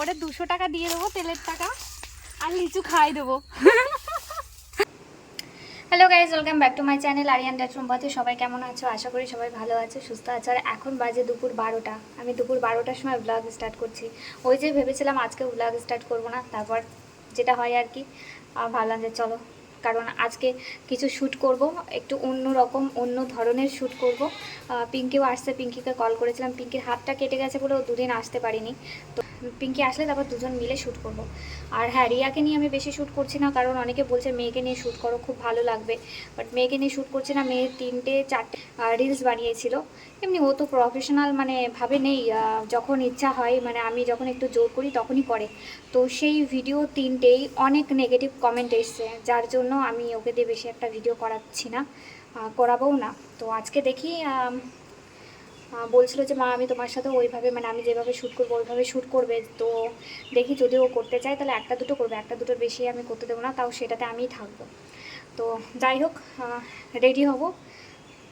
ওরে দুশো টাকা দিয়ে দেবো, তেলের টাকা। আর লিচু খাই দেবো। Hello guys welcome back to my channel Aryan ডাটরুম্পাতে সবাই কেমন আছো? আশা করি সবাই ভালো আছে, সুস্থ আছে। আর এখন বাজে দুপুর বারোটা। আমি দুপুর বারোটার সময় ব্লগ স্টার্ট করছি। ওই যে ভেবেছিলাম আজকে ব্লগ স্টার্ট করব না, তারপর যেটা হয় আর কি ভাবলাম যে চলো, কারণ আজকে কিছু শ্যুট করব, একটু অন্য রকম, অন্য ধরনের শ্যুট করব। পিঙ্কিও আসছে, পিঙ্কিকে কল করেছিলাম। পিঙ্কির হাতটা কেটে গেছে বলে ও দুদিন আসতে পারিনি। তো পিঙ্কি আসলে তারপর দুজন মিলে শ্যুট করব। আর হ্যাঁ রিয়াকে নিয়ে আমি বেশি শ্যুট করছি না, কারণ অনেকে বলছে মেয়েকে নিয়ে শ্যুট করো, খুব ভালো লাগবে। বাট মেয়েকে নিয়ে শ্যুট করছি না, মেয়ে তিনটে, চারটে রিলস বানিয়েছিল। এমনি ও তো প্রফেশনাল মানে ভাবে নেই যখন ইচ্ছা হয় মানে আমি যখন একটু জোর করি তখনই করে। তো সেই ভিডিও তিনটেই অনেক নেগেটিভ কমেন্ট এসছে, যার জন্য আমি ওকে দিয়ে বেশি একটা ভিডিও করাচ্ছি না করাবও না। তো আজকে দেখি বলছিল যে, মা, আমি তোমার সাথে ওইভাবে মানে আমি যেভাবে শ্যুট করব, ওইভাবে শ্যুট করবে। তো দেখি যদি ও করতে চায়, তাহলে একটা দুটো করবে। একটা দুটোর বেশি আমি করতে দেবো না, তাও সেটাতে আমিই থাকব। তো যাই হোক রেডি হব।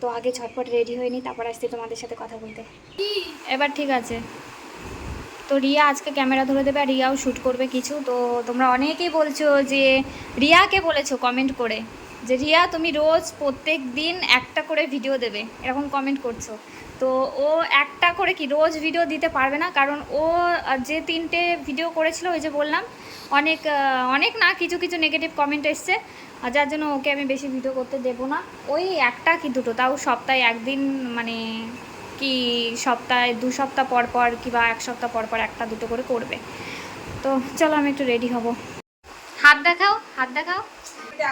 তো আগে ঝটপট রেডি হয়ে তারপর আসছি তোমাদের সাথে কথা বলতে। এবার ঠিক আছে। তো রিয়া আজকে ক্যামেরা ধরে দেবে, আর রিয়াও শ্যুট করবে কিছু। তো তোমরা অনেকেই বলছো যে, রিয়াকে বলেছ কমেন্ট করে, যে, রিয়া, তুমি রোজ প্রত্যেক দিন একটা করে ভিডিও দেবে। এরকম কমেন্ট করছ। তো ও একটা করে কি রোজ ভিডিও দিতে পারবে না, কারণ ও যে তিনটে ভিডিও করেছিল, ওই যে বললাম, অনেক অনেক না, কিছু কিছু নেগেটিভ কমেন্ট এসছে যার জন্য ওকে আমি বেশি ভিডিও করতে দেবো না। ওই একটা কি দুটো, তাও সপ্তাহে একদিন মানে কি সপ্তাহে, দু সপ্তাহ পর পর কিংবা এক সপ্তাহ পর পর একটা দুটো করে করবে। তো চলো আমি একটু রেডি হব। হাত দেখাও হাত দেখাও।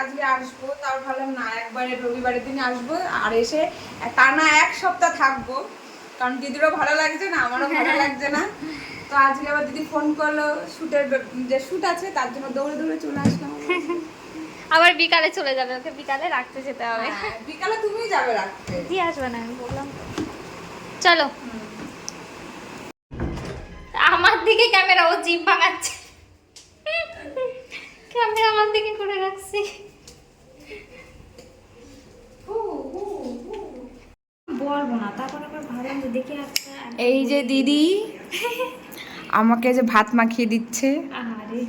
আজকে আসব। তাও ভাবলাম না একবারে রবিবারের দিন আসব। আর এসে টানা এক সপ্তাহ থাকব। কারণ দিদিরও ভালো লাগছে না আমারও ভালো লাগছে না। তো আজকে আবার দিদি ফোন করল শুটের যে শুট আছে তার জন্য দৌড়ে দৌড়ে চলে আসলাম আবার। বিকালে চলে যাবে ওকে বিকালে রাখতে যেতে হবে। হ্যাঁ, বিকালে তুমিই যাবে রাখতে। দিয়ে আসবে না আমি বললাম তো। চলো। আমার দিকে ক্যামেরা ও জিভ ভাঙাচ্ছে। ক্যামেরা আমার দিকে করে রাখছি। বলব না তারপর আবার ভাবলাম যে দেখে এই যে দিদি আমাকে যে ভাত মাখিয়ে দিচ্ছে আরে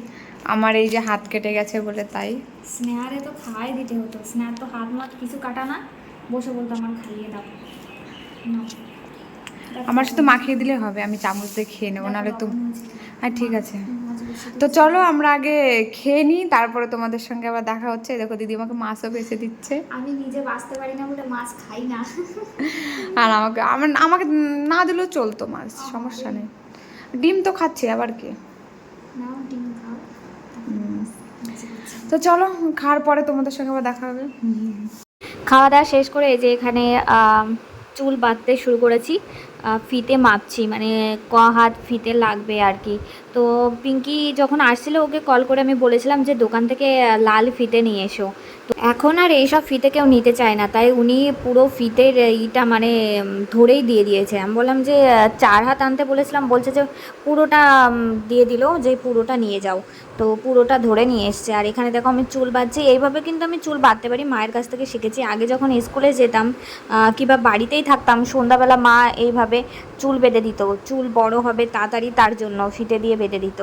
আমার এই যে হাত কেটে গেছে বলে তাই। স্নেহারে তো খাওয়াই দিতে হতো স্নেহার তো হাত মাত কিছু কাটা না বসে বলতো আমার খাইয়ে দাও। আমার শুধু মাখিয়ে দিলে হবে আমি চামচ দিয়ে খেয়ে নেব নাহলে তো হ্যাঁ ঠিক আছে। তো চলো আমরা আগে খেয়ে নিই তারপরে তোমাদের সঙ্গে আবার দেখা হচ্ছে। দেখো দিদি আমাকে মাছও বেছে দিচ্ছে। আমি নিজে বাঁচতে পারি না বলে মাছ খাই না। আর আমাকে আমার আমাকে না দিলেও চলতো মাছ সমস্যা নেই। ডিম তো খাচ্ছে আবার কি? তো চলো খাওয়ার পরে তোমাদের সঙ্গে আবার দেখা হবে। খাওয়া দাওয়া শেষ করে এই যে এখানে চুল বাঁধতে শুরু করেছি। ফিতে মাপছি মানে ক হাত ফিতে লাগবে আর কি। তো পিঙ্কি যখন আসছিল, ওকে কল করে আমি বলেছিলাম যে, দোকান থেকে লাল ফিতে নিয়ে এসো। তো এখন আর এইসব ফিতে কেউ নিতে চায় না। তাই উনি পুরো ফিতের ইটা মানে ধরেই দিয়ে দিয়েছে। আমি বললাম যে চার হাত আনতে বলেছিলাম, বলছে যে, পুরোটা দিয়ে দিল, যে পুরোটা নিয়ে যাও। তো পুরোটা ধরে নিয়ে এসছে। আর এখানে দেখো আমি চুল বাঁধছি। এইভাবে কিন্তু আমি চুল বাঁধতে পারি মায়ের কাছ থেকে শিখেছি। আগে যখন স্কুলে যেতাম কিংবা বাড়িতেই থাকতাম, সন্ধ্যাবেলা মা এইভাবে চুল বেঁধে দিত। চুল বড় হবে তাড়াতাড়ি তার জন্য ফিতে দিয়ে বেঁধে দিত।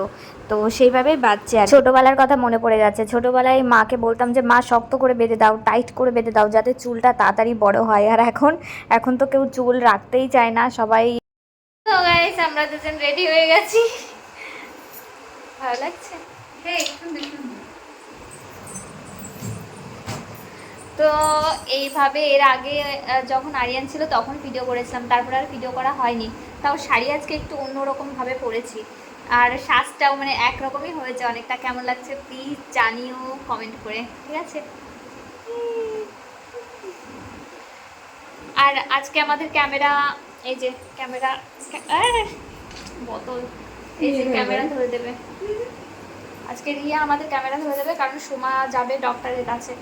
তো সেইভাবেই বাঁধছে আর ছোটোবেলার কথা মনে পড়ে যাচ্ছে। ছোটোবেলায় মাকে বলতাম যে, মা, শক্ত করে বেঁধে দাও, টাইট করে বেঁধে দাও, যাতে চুলটা তাড়াতাড়ি বড় হয়। আর এখন এখন তো কেউ চুল রাখতেই চায় না, সবাই আমরা দুজন রেডি হয়ে গেছি। ভালো লাগছে? তো এইভাবে এর আগে যখন আরিয়ান ছিল তখন ভিডিও করেছিলাম তারপর আর ভিডিও করা হয়নি। তাও শাড়ি আজকে একটু অন্যরকমভাবে পরেছি। আর শ্বাসটাও মানে একরকমই হয়েছে অনেকটা। কেমন লাগছে প্লিজ জানিও কমেন্ট করে ঠিক আছে? আর আজকে আমাদের ক্যামেরা এই যে ক্যামেরা বোতল এই যে ক্যামেরা ধরে দেবে। আজকে রিয়া আমাদের ক্যামেরা ধরে যাবে কারণ সোমা যাবে ডক্টরের কাছে।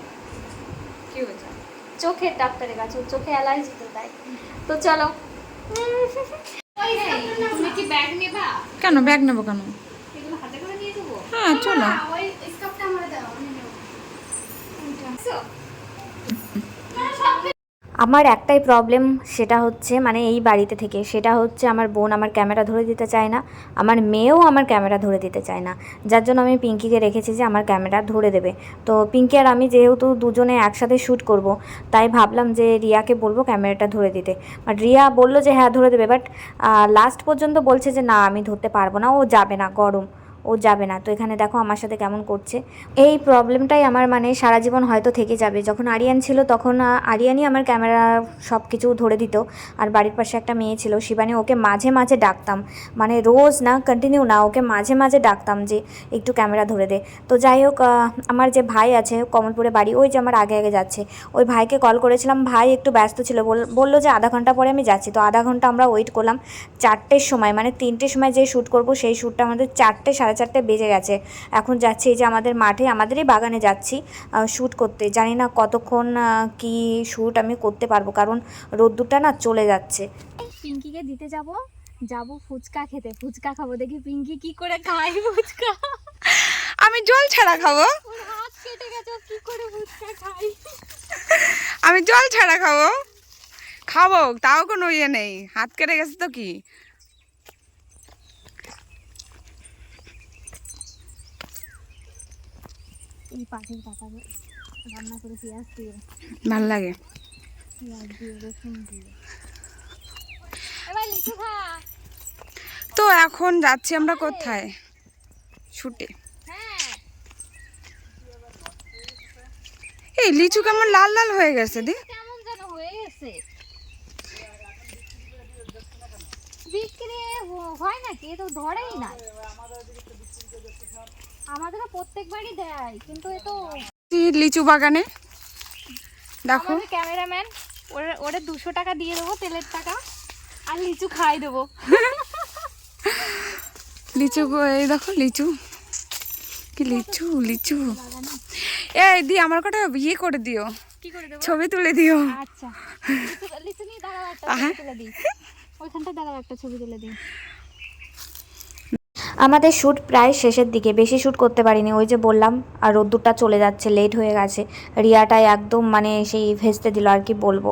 কি হয়েছে? চোখের ডাক্তারের কাছে চোখে অ্যালার্জি তো তাই। তো চলো। তুমি কি ব্যাগ নেবা? কেন ব্যাগ নেব কেন? এগুলো হাতে করে নিয়ে যাব? হ্যাঁ চলো। আমার একটাই প্রবলেম সেটা হচ্ছে মানে এই বাড়িতে থেকে, সেটা হচ্ছে আমার বোন আমার ক্যামেরা ধরে দিতে চায় না, আমার মেয়েও আমার ক্যামেরা ধরে দিতে চায় না। যার জন্য আমি পিঙ্কিকে রেখেছি যে আমার ক্যামেরা ধরে দেবে। তো পিঙ্কি আর আমি যেহেতু দুজনে একসাথে শ্যুট করব, তাই ভাবলাম যে রিয়াকে বলব ক্যামেরাটা ধরে দিতে। বাট রিয়া বলল যে হ্যাঁ ধরে দেবে। বাট লাস্ট পর্যন্ত বলছে যে না, আমি ধরতে পারব না, ও যাবে না, গরম। ও যাবে না। তো এখানে দেখো আমার সাথে কেমন করছে। এই প্রবলেমটাই আমার মানে সারা জীবন হয়তো থেকে যাবে। যখন আরিয়ান ছিল তখন আরিয়ানই আমার ক্যামেরা সব কিছু ধরে দিত। আর বাড়ির পাশে একটা মেয়ে ছিল, শিবানী, ওকে মাঝে মাঝে ডাকতাম। মানে রোজ না কন্টিনিউ না, ওকে মাঝে মাঝে ডাকতাম যে একটু ক্যামেরা ধরে দে। তো যাই হোক আমার যে ভাই আছে, কমলপুরে বাড়ি, ওই যে আমার আগে আগে যাচ্ছে। ওই ভাইকে কল করেছিলাম, ভাই একটু ব্যস্ত ছিল। বল- বলল যে আধা ঘণ্টা পরে আমি যাচ্ছি। তো আধা ঘণ্টা আমরা ওয়েট করলাম। চারটের সময় মানে তিনটের সময় যে শ্যুট করব, সেই শ্যুটটা আমাদের চারটে, সাড়ে চারটে বেজে গেছে। এখন যাচ্ছি এই যে আমাদের মাঠে আমাদেরই বাগানে যাচ্ছি শ্যুট করতে। জানি না কতক্ষণ কি শ্যুট আমি করতে পারব কারণ রোদ্দুরটা না চলে যাচ্ছে। পিঙ্কিকে দিতে যাব যাব ফুচকা খেতে। ফুচকা খাব দেখি পিঙ্কি কি করে খায় ফুচকা। আমি জল ছাড়া খাব। হাত কেটে গেছে কি করে ফুচকা খায়। আমি জল ছাড়া খাব। খাব তাও কোনো ইয়ে নেই। হাত কেটে গেছে তো কি? এই পাখির পাতা রান্না করে পেঁয়াজ দিয়ে ভালো লাগে। পেঁয়াজ দিয়ে রসুন দিয়ে। এবার লিচু খা। তো এখন যাচ্ছি আমরা কোথায়? ছুটে। হ্যাঁ। এই লিচু কেমন লাল লাল হয়ে গেছে দি? কেমন হয়ে গেছে। বিক্রি হয় নাকি? তো ধরেই না আমাদেরও প্রত্যেকবারই দেয় কিন্তু এ তো লিচু বাগানে। দেখো। ক্যামেরাম্যান ওরে ওরে দুশো টাকা দিয়ে দেবো তেলের টাকা আর লিচু খাই দেবো। লিচু এই দেখো লিচু। কি লিচু লিচু। এই দি আমার কটা ইয়ে করে দিও। কি করে দেবো? ছবি তুলে দিও। আচ্ছা। লিচু- নিয়ে দাঁড়াও একটা। ছবি তুলে দিই। ওইখানটা দাঁড়াও একটা ছবি তুলে দিই। আমাদের শ্যুট প্রায় শেষের দিকে। বেশি শ্যুট করতে পারিনি, ওই যে বললাম, আর রোদ্দুরটা চলে যাচ্ছে লেট হয়ে গেছে। রিয়াটাই একদম মানে সেই ভেস্তে দিল আর কি বলব।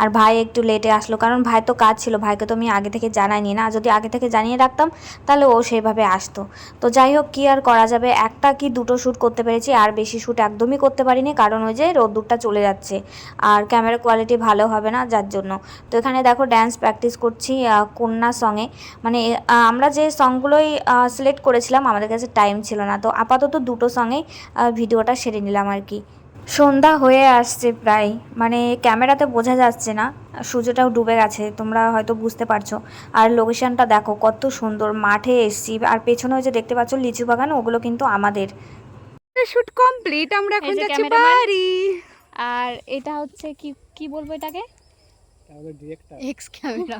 আর ভাই একটু লেটে আসলো, কারণ ভাই তো কাজ ছিল, ভাইকে তো আমি আগে থেকে জানাইনি না। যদি আগে থেকে জানিয়ে রাখতাম, তাহলে ও সেইভাবে আসতো। তো যাই হোক, কী আর করা যাবে? একটা কি দুটো শ্যুট করতে পেরেছি, আর বেশি শ্যুট একদমই করতে পারিনি, কারণ ওই যে রোদ্দুরটা চলে যাচ্ছে। আর ক্যামেরা কোয়ালিটি ভালো হবে না, যার জন্য। তো এখানে দেখো ড্যান্স প্র্যাকটিস করছি কন্যা সঙে মানে আমরা যে সংগুলোই সিলেক্ট করেছিলাম আমাদের কাছে টাইম ছিল না। তো আপাতত দুটো সঙ্গেই ভিডিওটা সেরে নিলাম আর কি। সন্ধ্যা হয়ে আসছে প্রায় মানে ক্যামেরাতে বোঝা যাচ্ছে না সূর্যটাও ডুবে গেছে তোমরা হয়তো বুঝতে পারছ। আর লোকেশনটা দেখো কত সুন্দর মাঠে এসছি আর পেছনে যে দেখতে পাচ্ছ লিচু বাগান ওগুলো কিন্তু আমাদের। শুট কমপ্লিট আমরা এখন যাচ্ছি বাড়ি। আর এটা হচ্ছে কি কি বলব এটাকে? এক্স ক্যামেরা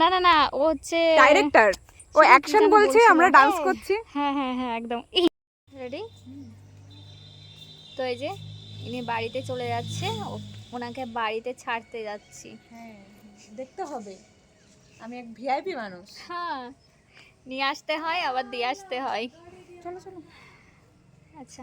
না না না ও হচ্ছে ডাইরেক্টর ও অ্যাকশন বলছে আমরা ডান্স হ্যাঁ। করছি। হ্যাঁ হ্যাঁ হ্যাঁ একদম। রেডি তো এই যে ইনি বাড়িতে চলে যাচ্ছে ওনাকে বাড়িতে ছাড়তে যাচ্ছি। হ্যাঁ দেখতে হবে। আমি এক ভিআইপি মানুষ। হ্যাঁ নিয়ে আসতে হয় আবার দিয়ে আসতে হয়। চলো চলো। আচ্ছা।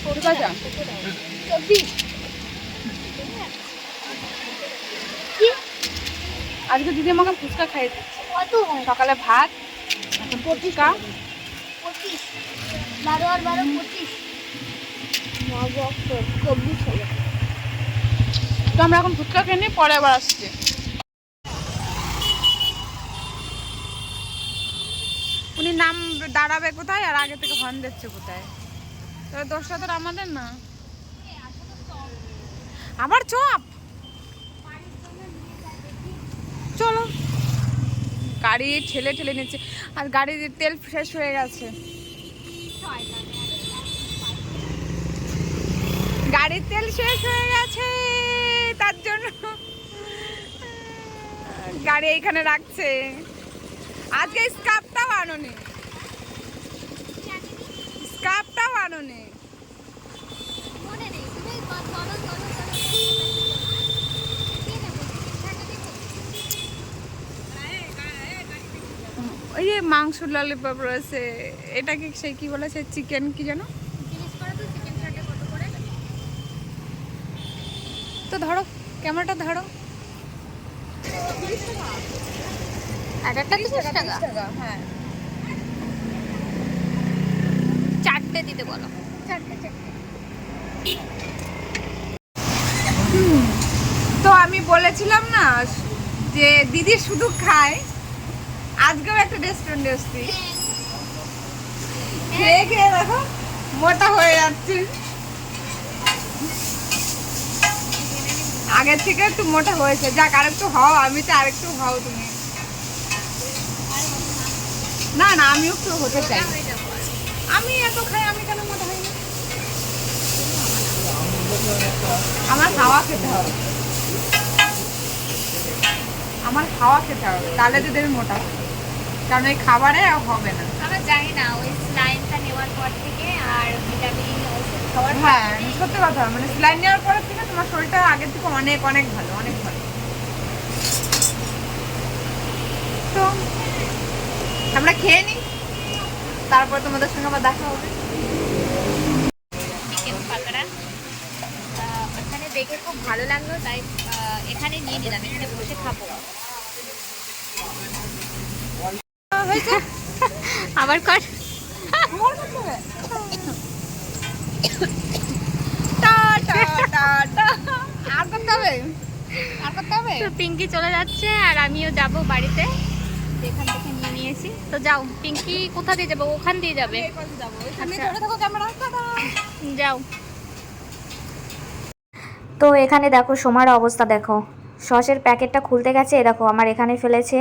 ছোট বাজা আজকে দিদি আমাকে ফুচকা খাইয়ে দিচ্ছে। সকালে ভাত ফুচকা। বারো আর বারো পঁচিশ। চব্বিশ হলো। তো আমরা এখন ফুচকা খেয়ে নিই পরে আবার আসছি। উনি নাম দাঁড়াবে কোথায় আর আগে থেকে হর্ন দিচ্ছে কোথায়? তো দোষটা তো আমাদের না? আবার চপ? চলো। গাড়ি ঠেলে ঠেলে নিচ্ছে। আর গাড়ির তেল শেষ হয়ে গেছে। গাড়ির তেল শেষ হয়ে গেছে, তার জন্য গাড়ি এইখানে রাখছে। আজকে স্কার্পটাও আনোনি। স্কার্পটাও আনোনি। ওই যে মাংস ললিপপ রয়েছে এটাকে সেই কি বলেছে চিকেন কি করে তো ধরো ক্যামেরাটা ধরো। এক একটা তিরিশ টাকা হ্যাঁ। চারটে দিতে বলো। তো আমি বলেছিলাম না যে দিদি শুধু খায় আজকেও একটা রেস্টুরেন্ট এসছি। খেয়ে খেয়ে দেখো মোটা হয়ে যাচ্ছে। আগের থেকে একটু মোটা হয়েছে। যাক আরেকটু হও আমি তো আরেকটু হও তুমি। না না আমিও একটু হতে চাই। আমি এত খাই আমি কেন মোটা হই না? আমার হাওয়া খেতে হবে। আমার খাওয়া খেতে হবে। তাহলে যদি আমি মোটা হই। কারণ এই খাবারে হবে না। আমরা জানি না ওই স্লাইনটা নেওয়ার পর থেকে আর ভিটামিন হ্যাঁ সত্যি কথা মানে স্লাইন নেওয়ার পরে থেকে তোমার শরীরটা আগের থেকে অনেক অনেক ভালো অনেক ভালো। তো আমরা খেয়ে নিই। তারপর তোমাদের সঙ্গে আবার দেখা হবে। চিকেন পাকোড়া ওখানে দেখে খুব ভালো লাগল তাই এখানে নিয়ে নিলাম এখানে বসে খাব। আবার কর। আমার। আর করতে হবে? আর করতে হবে? তো পিঙ্কি চলে যাচ্ছে আর আমিও যাব বাড়িতে। এখান থেকে নিয়ে নিয়েছি। তো যাও পিঙ্কি কোথা দিয়ে যাব? ওখান দিয়ে যাবে। আচ্ছা। যাও। তো এখানে দেখো সোমার অবস্থা দেখো। সসের প্যাকেটটা খুলতে গেছে দেখো আমার এখানে ফেলেছে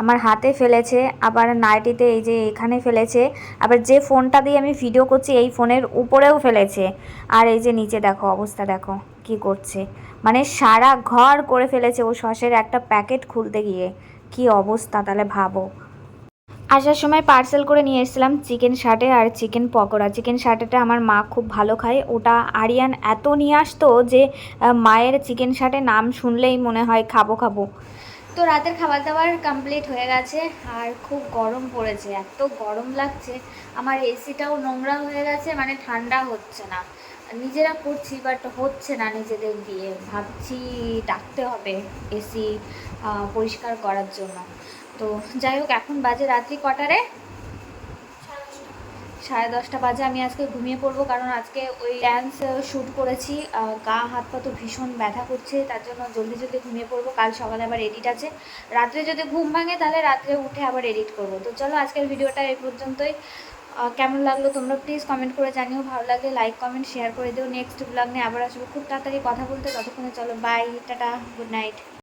আমার হাতে ফেলেছে আবার নাইটিতে এই যে এখানে ফেলেছে আবার যে ফোনটা দিয়ে আমি ভিডিও করছি এই ফোনের উপরেও ফেলেছে। আর এই যে নিচে দেখো অবস্থা দেখো কি করছে। মানে সারা ঘর করে ফেলেছে ও সসের একটা প্যাকেট খুলতে গিয়ে। কি অবস্থা তাহলে ভাবো। আসার সময় পার্সেল করে নিয়ে এসেছিলাম চিকেন শার্টে আর চিকেন পকোড়া। চিকেন শার্টেটা আমার মা খুব ভালো খায়। ওটা আরিয়ান এত নিয়ে আসতো যে মায়ের চিকেন শার্টে নাম শুনলেই মনে হয় খাব খাব। তো রাতের খাবার দাবার কমপ্লিট হয়ে গেছে আর খুব গরম পড়েছে, এত গরম লাগছে। আমার এসিটাও নোংরা হয়ে গেছে মানে ঠান্ডা হচ্ছে না। নিজেরা করছি বাট হচ্ছে না নিজেদের দিয়ে। ভাবছি ডাকতে হবে এসি পরিষ্কার করার জন্য। তো যাই হোক, এখন বাজে রাত্রি কটারে? সাড়ে দশটা বাজে। আমি আজকে ঘুমিয়ে পড়ব কারণ আজকে ওই ড্যান্স শ্যুট করেছি। গা, হাত পা তো ভীষণ ব্যথা করছে, তার জন্য জলদি জলদি ঘুমিয়ে পড়ব। কাল সকালে আবার এডিট আছে। রাত্রে যদি ঘুম ভাঙে তাহলে রাত্রে উঠে আবার এডিট করব। তো চলো আজকের ভিডিওটা এই পর্যন্তই। কেমন লাগল তোমরা প্লিজ কমেন্ট করে জানিও, ভালো লাগলে লাইক কমেন্ট শেয়ার করে দিও। নেক্সট ব্লগ নিয়ে আবার আসব। খুব তাড়াতাড়ি কথা বলতে, ততক্ষণে চলো বাই টাটা গুড নাইট